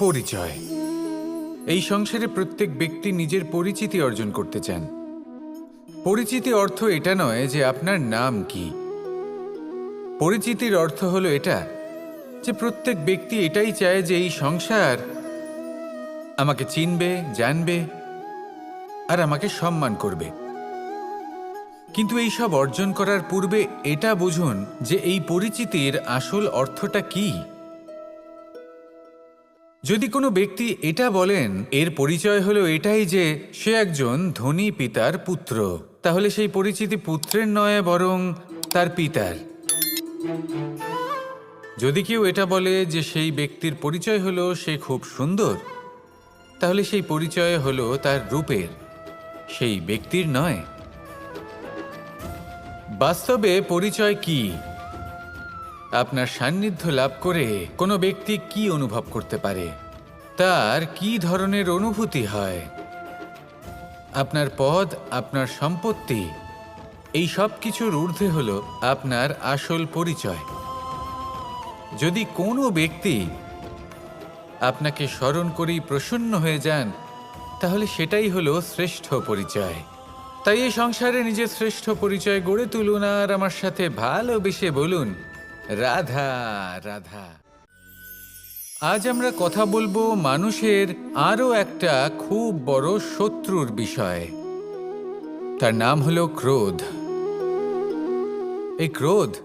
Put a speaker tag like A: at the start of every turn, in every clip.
A: পরিচয়। এই সংসারে প্রত্যেক ব্যক্তি নিজের পরিচিতি অর্জন করতে চান। পরিচিতি অর্থ এটা নয় যে আপনার নাম কি। পরিচিতির অর্থ হলো এটা, যে প্রত্যেক ব্যক্তি এটাই চায় যে এই সংসার আমাকে চিনবে, জানবে আর আমাকে সম্মান করবে। কিন্তু এই সব অর্জন করার পূর্বে এটা বুঝুন যে এই পরিচিতির আসল অর্থটা কি। যদি কোনো ব্যক্তি এটা বলেন, এর পরিচয় হলো এটাই যে সে একজন ধনী পিতার পুত্র। তাহলে সেই পরিচিতি পুত্রের নয়, বরং তার পিতার। যদি কেউ এটা বলে যে সেই ব্যক্তির পরিচয় হলো সে খুব সুন্দর, তাহলে সেই পরিচয় হলো তার রূপের, সেই ব্যক্তির নয়। বাস্তবে পরিচয় কি? আপনার সান্নিধ্য লাভ করে কোনো ব্যক্তি কি অনুভব করতে পারে? তার কি ধরনের অনুভূতি হয়? আপনার পদ, আপনার সম্পত্তি, এই সব কিছুর ঊর্ধ্বে হল আপনার আসল পরিচয়। যদি কোনো ব্যক্তি আপনাকে স্মরণ করেই প্রসন্ন হয়ে যান, তাহলে সেটাই হলো শ্রেষ্ঠ পরিচয়। তাই এই সংসারে নিজের শ্রেষ্ঠ পরিচয় গড়ে তুলুন আর আমার সাথে ভালোবেসে বলুন রাধা রাধা। আজ আমরা কথা বলব মানুষের আরও একটা খুব বড় শত্রুর বিষয়। তার নাম হলো ক্রোধ। এই ক্রোধ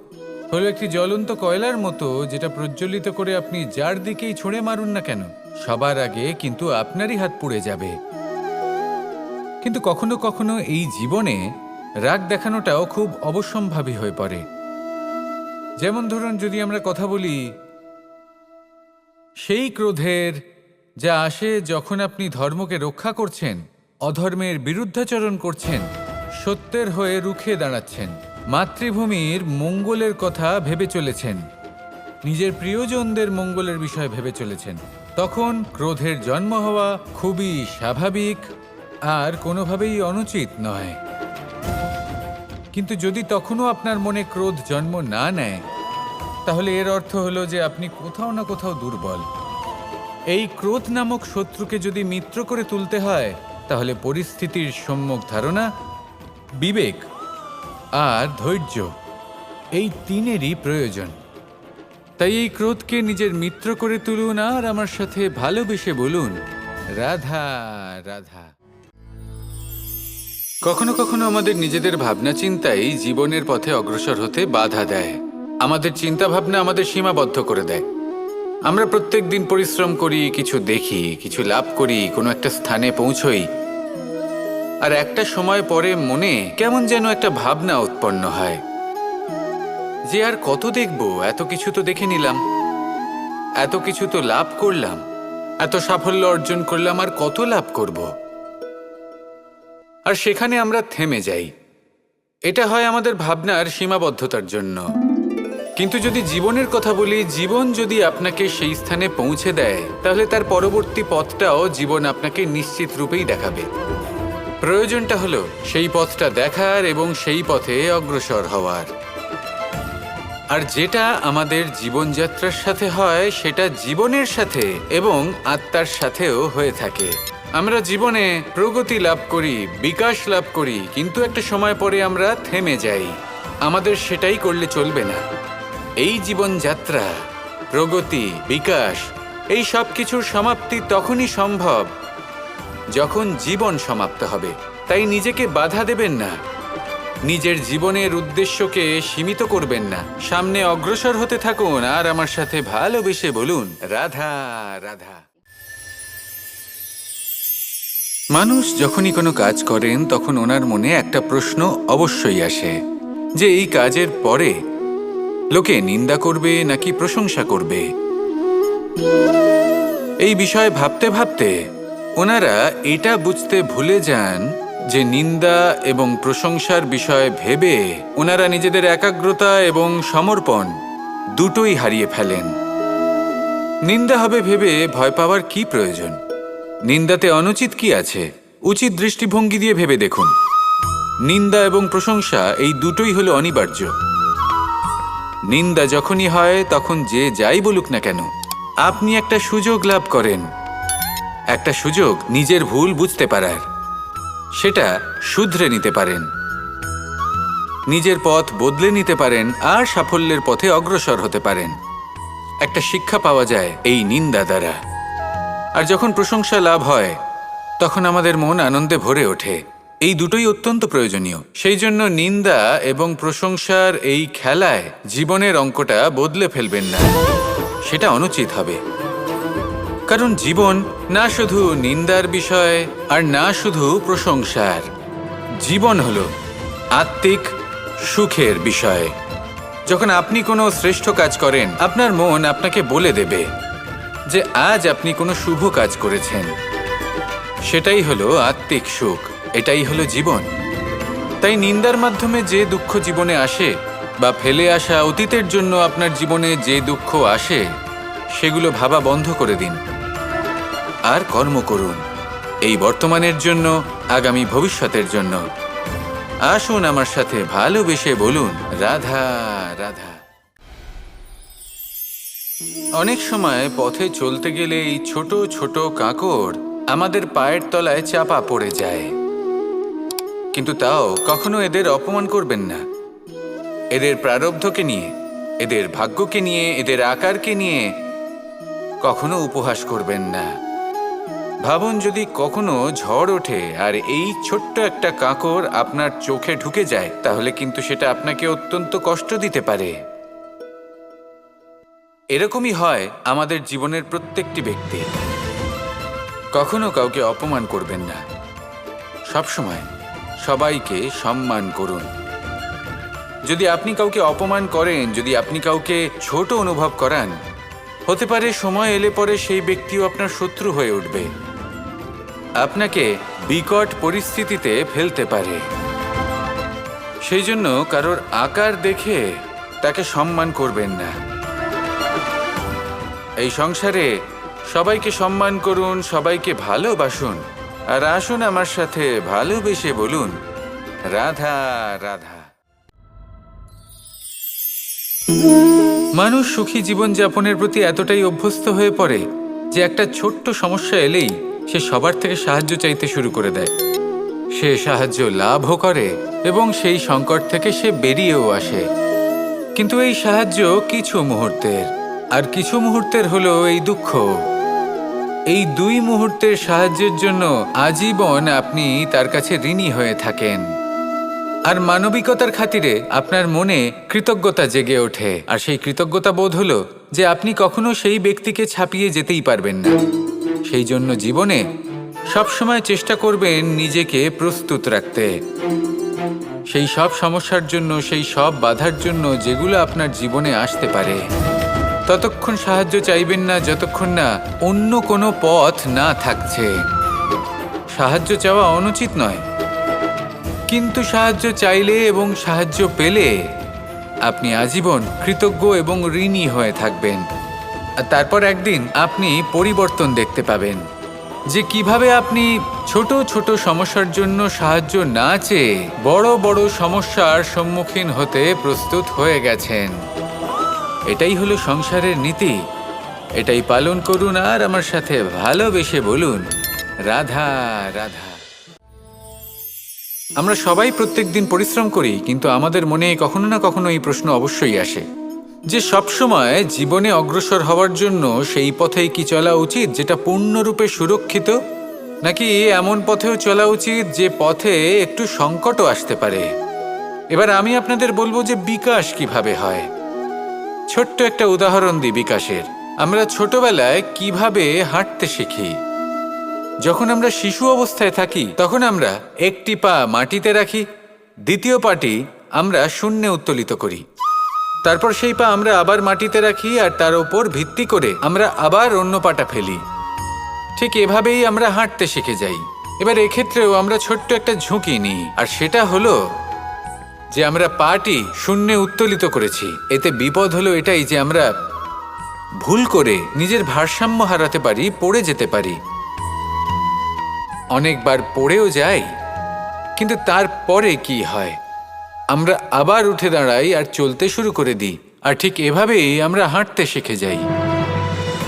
A: হলো একটি জ্বলন্ত কয়লার মতো যেটা প্রজ্বলিত করে আপনি যার দিকেই ছুঁড়ে মারুন না কেন, সবার আগে কিন্তু আপনারই হাত পুড়ে যাবে। কিন্তু কখনো কখনো এই জীবনে রাগ দেখানোটাও খুব অবশ্যম্ভাবী হয়ে পড়ে। যেমন ধরুন যদি আমরা কথা বলি, সেই ক্রোধের যা আসে যখন আপনি ধর্মকে রক্ষা করছেন, অধর্মের বিরুদ্ধাচরণ করছেন, সত্যের হয়ে রুখে দাঁড়াচ্ছেন, মাতৃভূমির মঙ্গলের কথা ভেবে চলেছেন, নিজের প্রিয়জনদের মঙ্গলের বিষয় ভেবে চলেছেন, তখন ক্রোধের জন্ম হওয়া খুবই স্বাভাবিক আর কোনোভাবেই অনুচিত নয়। কিন্তু যদি তখনও আপনার মনে ক্রোধ জন্ম না নেয়, তাহলে এর অর্থ হলো যে আপনি কোথাও না কোথাও দুর্বল। এই ক্রোধ নামক শত্রুকে যদি মিত্র করে তুলতে হয়, তাহলে পরিস্থিতির সম্মুখ ধারণা বিবেক আর ধৈর্য এই তিনেরই প্রয়োজন। তাই এই ক্রোধকে নিজের মিত্র করে তুলুন আর আমার সাথে ভালোবেসে বলুন, রাধা রাধা। কখনো কখনো আমাদের নিজেদের ভাবনা চিন্তাই জীবনের পথে অগ্রসর হতে বাধা দেয়। আমাদের চিন্তা ভাবনা আমাদের সীমাবদ্ধ করে দেয়। আমরা প্রত্যেক দিন পরিশ্রম করি, কিছু দেখি, কিছু লাভ করি, কোনো একটা স্থানে পৌঁছই। আর একটা সময় পরে মনে কেমন যেন একটা ভাবনা উৎপন্ন হয়। যে আর কত দেখব, এত কিছু তো দেখে নিলাম। এত কিছু তো লাভ করলাম। এত সাফল্য অর্জন করলাম, আর কত লাভ করব? আর সেখানে আমরা থেমে যাই। এটা হয় আমাদের ভাবনার সীমাবদ্ধতার জন্য। কিন্তু যদি জীবনের কথা বলি, জীবন যদি আপনাকে সেই স্থানে পৌঁছে দেয়, তাহলে তার পরবর্তী পথটাও জীবন আপনাকে নিশ্চিত রূপেই দেখাবে। প্রয়োজনটা হলো সেই পথটা দেখার এবং সেই পথে অগ্রসর হওয়ার। আর যেটা আমাদের জীবনযাত্রার সাথে হয়, সেটা জীবনের সাথে এবং আত্মার সাথেও হয়ে থাকে। আমরা জীবনে প্রগতি লাভ করি, বিকাশ লাভ করি, কিন্তু একটা সময় পরে আমরা থেমে যাই। আমাদের সেটাই করলে চলবে না। এই জীবনযাত্রা, প্রগতি, বিকাশ, এই সব কিছুর সমাপ্তি তখনই সম্ভব, যখন জীবন সমাপ্ত হবে। তাই নিজেকে বাধা দেবেন না। নিজের জীবনের উদ্দেশ্যকে সীমিত করবেন না। সামনে অগ্রসর হতে থাকুন, আর আমার সাথে ভালোবেসে বলুন, রাধা রাধা। মানুষ যখনই কোনো কাজ করেন, তখন ওনার মনে একটা প্রশ্ন অবশ্যই আসে, যে এই কাজের পরে লোকে নিন্দা করবে নাকি প্রশংসা করবে? এই বিষয়ে ভাবতে ভাবতে ওনারা এটা বুঝতে ভুলে যান যে নিন্দা এবং প্রশংসার বিষয়ে ভেবে ওনারা নিজেদের একাগ্রতা এবং সমর্পণ দুটোই হারিয়ে ফেলেন। নিন্দা হবে ভেবে ভয় পাওয়ার কি প্রয়োজন? নিন্দাতে অনুচিত কি আছে? উচিত দৃষ্টিভঙ্গি দিয়ে ভেবে দেখুন। নিন্দা এবং প্রশংসা এই দুটোই হলো অনিবার্য। নিন্দা যখনই হয়, তখন যে যাই বলুক না কেন, আপনি একটা সুযোগ লাভ করেন। একটা সুযোগ নিজের ভুল বুঝতে পারার। সেটা শুধরে নিতে পারেন। নিজের পথ বদলে নিতে পারেন আর সাফল্যের পথে অগ্রসর হতে পারেন। একটা শিক্ষা পাওয়া যায় এই নিন্দা দ্বারা। আর যখন প্রশংসা লাভ হয়, তখন আমাদের মন আনন্দে ভরে ওঠে। এই দুটোই অত্যন্ত প্রয়োজনীয়। সেই জন্য নিন্দা এবং প্রশংসার এই খেলায় জীবনের অঙ্কটা বদলে ফেলবেন না। সেটা অনুচিত হবে। কারণ জীবন না শুধু নিন্দার বিষয় আর না শুধু প্রশংসার। জীবন হলো আত্মিক সুখের বিষয়। যখন আপনি কোনো শ্রেষ্ঠ কাজ করেন, আপনার মন আপনাকে বলে দেবে। যে আজ আপনি কোনো শুভ কাজ করেছেন। সেটাই হলো আত্মিক সুখ, এটাই হলো জীবন। তাই নিন্দার মাধ্যমে যে দুঃখ জীবনে আসে বা ফেলে আসা অতীতের জন্য আপনার জীবনে যে দুঃখ আসে, সেগুলো ভাবা বন্ধ করে দিন। আর কর্ম করুন, এই বর্তমানের জন্য, আগামী ভবিষ্যতের জন্য। আসুন আমার সাথে ভালোবেসে বলুন, রাধা রাধা। অনেক সময় পথে চলতে গেলে এই ছোট ছোট কাঁকড় আমাদের পায়ের তলায় চাপা পড়ে যায়। কিন্তু তাও কখনো এদের অপমান করবেন না। এদের প্রারব্ধকে নিয়ে, এদের ভাগ্যকে নিয়ে, এদের আকারকে নিয়ে কখনো উপহাস করবেন না। ভাবুন যদি কখনো ঝড় ওঠে আর এই ছোট্ট একটা কাঁকড় আপনার চোখে ঢুকে যায়, তাহলে কিন্তু সেটা আপনাকে অত্যন্ত কষ্ট দিতে পারে। এরকমই হয় আমাদের জীবনের প্রত্যেকটি ব্যক্তি। কখনো কাউকে অপমান করবেন না। সবসময় সবাইকে সম্মান করুন। যদি আপনি কাউকে অপমান করেন, যদি আপনি কাউকে ছোট অনুভব করান, হতে পারে সময় এলে পরে সেই ব্যক্তিও আপনার শত্রু হয়ে উঠবে। আপনাকে বিকট পরিস্থিতিতে ফেলতে পারে। সেই জন্য কারোর আকার দেখে তাকে সম্মান করবেন না। এই সংসারে সবাইকে সম্মান করুন, সবাইকে ভালোবাসুন। আর আসুন আমার সাথে ভালোবেসে বলুন, রাধা রাধা। মানুষ সুখী জীবনযাপনের প্রতি এতটাই অভ্যস্ত হয়ে পড়ে যে একটা ছোট্ট সমস্যা এলেই সে সবার থেকে সাহায্য চাইতে শুরু করে দেয়। সে সাহায্য লাভও করে এবং সেই সংকট থেকে সে বেরিয়েও আসে। কিন্তু এই সাহায্য কিছু মুহূর্তের। আর কিছু মুহূর্তের হলো এই দুঃখ। এই দুই মুহূর্তের সাহায্যের জন্য আজীবন আপনি তার কাছে ঋণী হয়ে থাকেন। আর মানবিকতার খাতিরে আপনার মনে কৃতজ্ঞতা জেগে ওঠে। আর সেই কৃতজ্ঞতা বোধ হলো যে আপনি কখনো সেই ব্যক্তিকে ছাপিয়ে যেতেই পারবেন না। সেই জন্য জীবনে সবসময় চেষ্টা করবেন নিজেকে প্রস্তুত রাখতে। সেই সব সমস্যার জন্য, সেই সব বাধার জন্য যেগুলো আপনার জীবনে আসতে পারে। ততক্ষণ সাহায্য চাইবেন না যতক্ষণ না অন্য কোনো পথ না থাকছে। সাহায্য চাওয়া অনুচিত নয়। কিন্তু সাহায্য চাইলে এবং সাহায্য পেলে আপনি আজীবন কৃতজ্ঞ এবং ঋণী হয়ে থাকবেন। আর তারপর একদিন আপনি পরিবর্তন দেখতে পাবেন যে কীভাবে আপনি ছোট ছোট সমস্যার জন্য সাহায্য না চেয়ে বড় বড় সমস্যার সম্মুখীন হতে প্রস্তুত হয়ে গেছেন। এটাই হলো সংসারের নীতি। এটাই পালন করুন আর আমার সাথে ভালোবেসে বলুন, রাধা রাধা। আমরা সবাই প্রত্যেক দিন পরিশ্রম করি, কিন্তু আমাদের মনে কখনো না কখনো এই প্রশ্ন অবশ্যই আসে, যে সবসময় জীবনে অগ্রসর হওয়ার জন্য সেই পথেই কি চলা উচিত, যেটা পূর্ণরূপে সুরক্ষিত, নাকি এমন পথেও চলা উচিত যে পথে একটু সংকটও আসতে পারে? এবার আমি আপনাদের বলব যে বিকাশ কীভাবে হয়। ছোট্ট একটা উদাহরণ দিই বিকাশের। আমরা ছোটবেলায় কীভাবে হাঁটতে শিখি? যখন আমরা শিশু অবস্থায় থাকি, তখন আমরা একটি পা মাটিতে রাখি, দ্বিতীয় পাটি আমরা শূন্যে উত্তোলিত করি। তারপর সেই পা আমরা আবার মাটিতে রাখি আর তার ওপর ভিত্তি করে আমরা আবার অন্য পাটা ফেলি। ঠিক এভাবেই আমরা হাঁটতে শিখে যাই। এবার এক্ষেত্রেও আমরা ছোট্ট একটা ঝুঁকি নিই, আর সেটা হলো যে আমরা পাটি শূন্যে উত্তোলিত করেছি। এতে বিপদ হলো এটাই যে আমরা ভুল করে নিজের ভারসাম্য হারাতে পারি, পড়ে যেতে পারি। অনেকবার পড়েও যাই, কিন্তু তারপরে কি হয়? আমরা আবার উঠে দাঁড়াই আর চলতে শুরু করে দিই, আর ঠিক এভাবেই আমরা হাঁটতে শিখে যাই।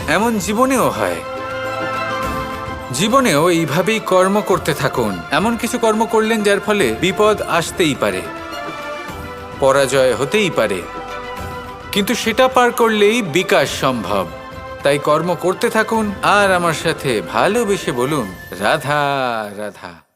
A: এমন জীবনেও হয়। জীবনেও এইভাবেই কর্ম করতে থাকুন। এমন কিছু কর্ম করলেন যার ফলে বিপদ আসতেই পারে। পরাজয় হতেই পারে। কিন্তু সেটা পার করলেই বিকাশ সম্ভব। তাই কর্ম করতে থাকুন আর আমার সাথে ভালোবেসে বলুন, রাধা রাধা।